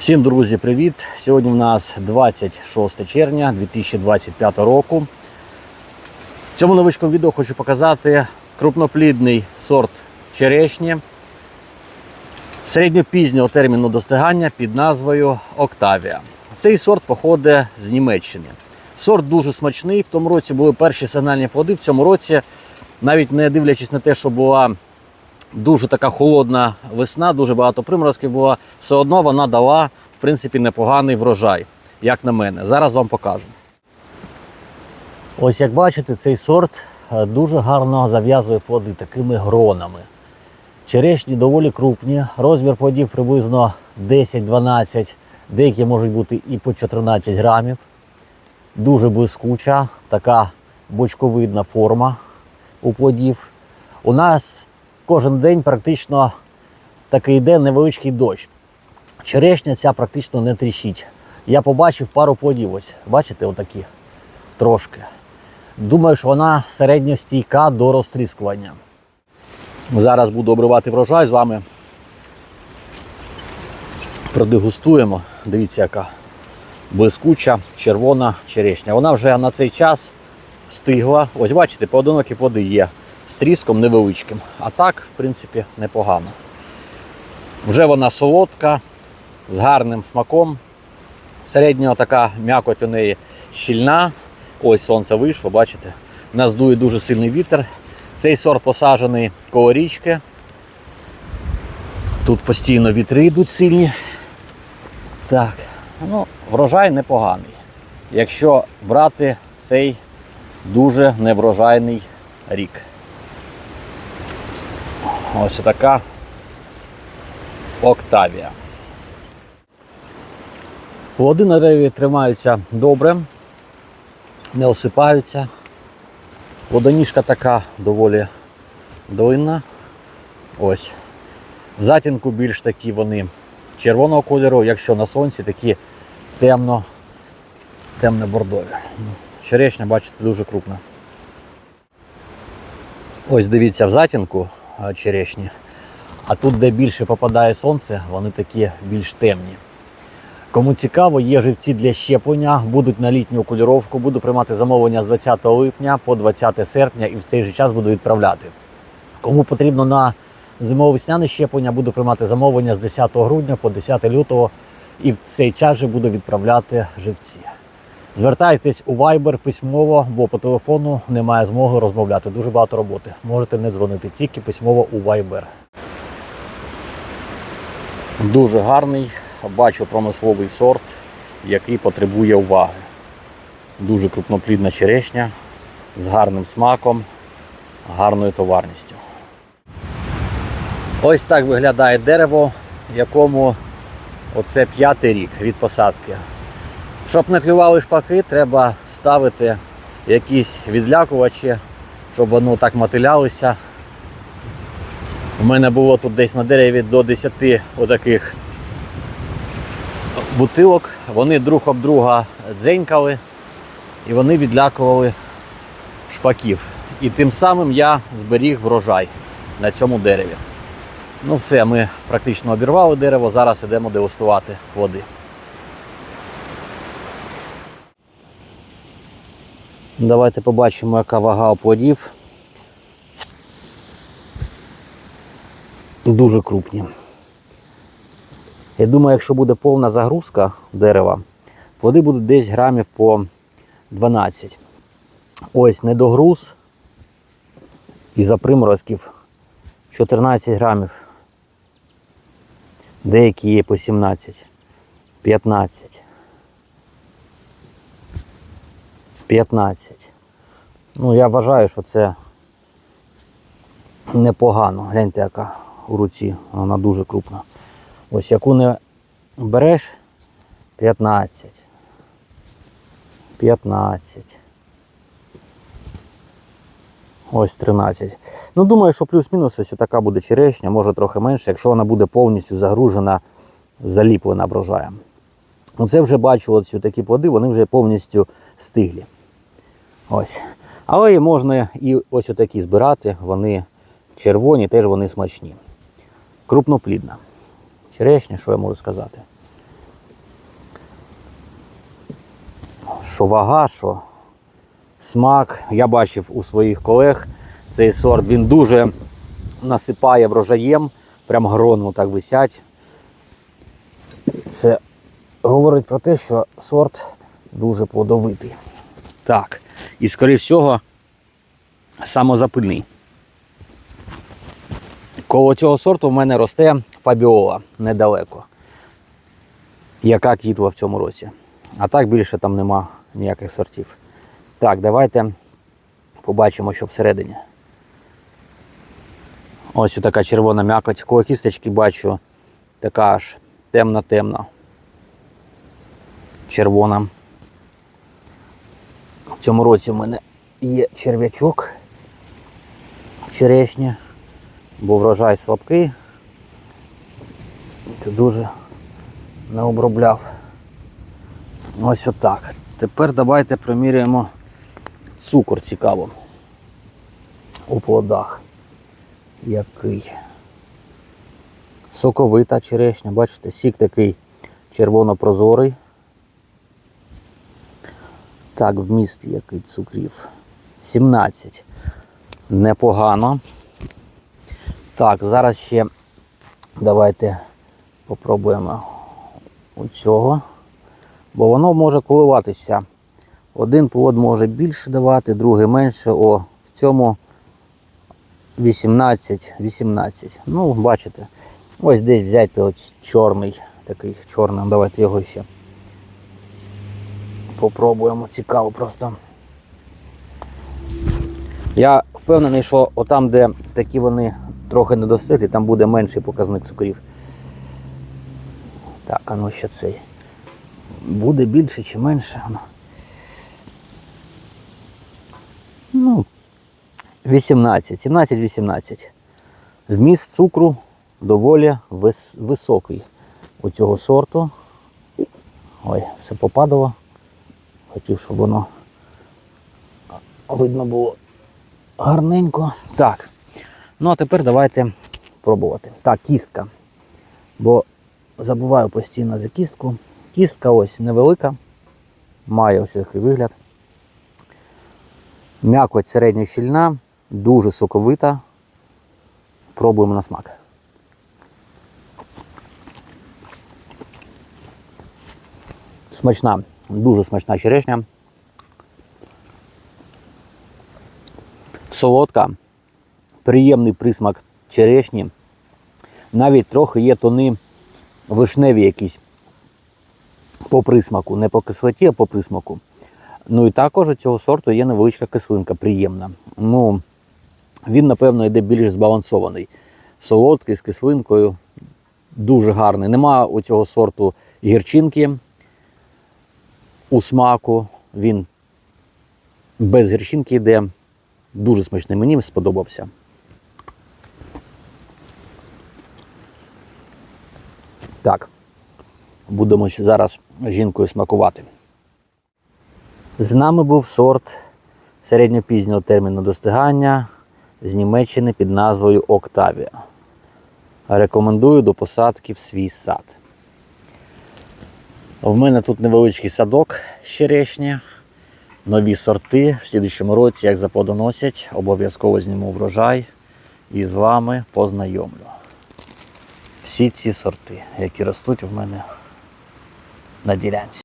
Всім друзі, привіт! Сьогодні у нас 26 червня 2025 року. В цьому невеличкому відео хочу показати крупноплідний сорт черешні середньопізнього терміну достигання під назвою Октавія. Цей сорт походить з Німеччини. Сорт дуже смачний. В тому році були перші сигнальні плоди. В цьому році, навіть не дивлячись на те, що була дуже така холодна весна, дуже багато приморозків було, все одно вона дала в принципі непоганий врожай, як на мене. Зараз вам покажу. Ось як бачите, цей сорт е, дуже гарно зав'язує плоди такими гронами. Черешні доволі крупні, розмір плодів приблизно 10-12, деякі можуть бути і по 14 грамів. Дуже блискуча, така бочковидна форма у плодів. У нас кожен день практично такий йде невеличкий дощ. Черешня ця практично не тріщить. Я побачив пару плодів. Ось, бачите, отакі трошки. Думаю, що вона середньостійка до розтріскування. Зараз буду обривати врожай з вами. Продегустуємо. Дивіться, яка блискуча червона черешня. Вона вже на цей час стигла. Ось бачите, поодинокі плоди є тріском невеличким. А так, в принципі, непогано. Вже вона солодка, з гарним смаком. Середнього така м'якоть у неї щільна. Ось сонце вийшло, бачите. У нас дує дуже сильний вітер. Цей сорт посаджений коло річки. Тут постійно вітри йдуть сильні. Так, ну, врожай непоганий. Якщо брати цей дуже неврожайний рік. Ось така Октавія. Плоди на дереві тримаються добре, не осипаються. Водоніжка така доволі длинна. Ось. В затінку більш такі вони червоного кольору, якщо на сонці такі темно, темно-бордові. Черешня, бачите, дуже крупна. Ось дивіться в затінку черешні. А тут, де більше попадає сонце, вони такі більш темні. Кому цікаво, є живці для щеплення, будуть на літню кольоровку, буду приймати замовлення з 20 липня по 20 серпня і в цей же час буду відправляти. Кому потрібно на зимово-весняне щеплення, буду приймати замовлення з 10 грудня по 10 лютого і в цей час же буду відправляти живці. Звертайтесь у Viber письмово, бо по телефону немає змоги розмовляти. Дуже багато роботи. Можете не дзвонити, тільки письмово у Viber. Дуже гарний, бачу промисловий сорт, який потребує уваги. Дуже крупноплідна черешня з гарним смаком, гарною товарністю. Ось так виглядає дерево, якому оце п'ятий рік від посадки. Щоб не клювали шпаки, треба ставити якісь відлякувачі, щоб воно так мотилялося. У мене було тут десь на дереві до 10 отаких бутилок. Вони друг об друга дзенькали і вони відлякували шпаків. І тим самим я зберіг врожай на цьому дереві. Ну все, ми практично обірвали дерево, зараз йдемо дегустувати плоди. Давайте побачимо, яка вага плодів. Дуже крупні. Я думаю, якщо буде повна загрузка дерева, плоди будуть десь грамів по 12. Ось недогруз і за приморозків 14 грамів. Деякі є по 17, 15. 15. Ну, я вважаю, що це непогано. Гляньте, яка у руці, вона дуже крупна. Ось яку не береш 15. 15. Ось 13. Ну, думаю, що плюс-мінус ось така буде черешня, може трохи менше, якщо вона буде повністю загружена, заліплена врожаєм. Ну, це вже бачу, ось такі плоди, вони вже повністю стиглі. Ось. Але і можна і ось отакі збирати, вони червоні, теж вони смачні. Крупноплідна. Черешня, що я можу сказати? Що вага, що смак. Я бачив у своїх колег цей сорт, він дуже насипає врожаєм, прям грону так висять. Це говорить про те, що сорт дуже плодовитий. Так і скоріш всього, самозапильний. Коло цього сорту в мене росте фабіола недалеко, яка квітла в цьому році. А так більше там нема ніяких сортів. Так, давайте побачимо, що всередині. Ось така червона м'якоть. Коло кісточки бачу така аж темна-темна. Червона. В цьому році в мене є черв'ячок в черешні, бо врожай слабкий. Це дуже не обробляв. Ось отак. Тепер давайте приміряємо цукор цікаво у плодах. Який. Соковита черешня, бачите, сік такий червоно-прозорий. Так, вміст який цукрів. 17. Непогано. Так, зараз ще давайте попробуємо у цього. Бо воно може коливатися. Один плод може більше давати, другий менше. О, в цьому 18, 18. Ну, бачите. Ось десь взяти от чорний, такий чорний. Давайте його ще попробуємо. Цікаво просто. Я впевнений, що отам, де такі вони трохи недостиглі, там буде менший показник цукрів. Так, а ну ще цей. Буде більше чи менше. Ну, 18, 17-18. Вміст цукру доволі вис високий у цього сорту. Ой, все попадало. Хотів, щоб воно видно було гарненько. Так. Ну а тепер давайте пробувати. Так, кістка. Бо забуваю постійно за кістку. Кістка ось невелика, має ось такий вигляд. М'якоть середньощільна, дуже соковита. Пробуємо на смак. Смачна, дуже смачна черешня. Солодка, приємний присмак черешні. Навіть трохи є тони вишневі якісь по присмаку, не по кислоті, а по присмаку. Ну і також у цього сорту є невеличка кислинка, приємна. Ну, він, напевно, йде більш збалансований. Солодкий з кислинкою, дуже гарний. Нема у цього сорту гірчинки у смаку. Він без гірчинки йде. Дуже смачний. Мені сподобався. Так, будемо зараз жінкою смакувати. З нами був сорт середньопізнього терміну достигання з Німеччини під назвою Октавія. Рекомендую до посадки в свій сад. В мене тут невеличкий садок черешні, нові сорти. В слідчому році, як заплодоносять, обов'язково зніму врожай і з вами познайомлю всі ці сорти, які ростуть в мене на ділянці.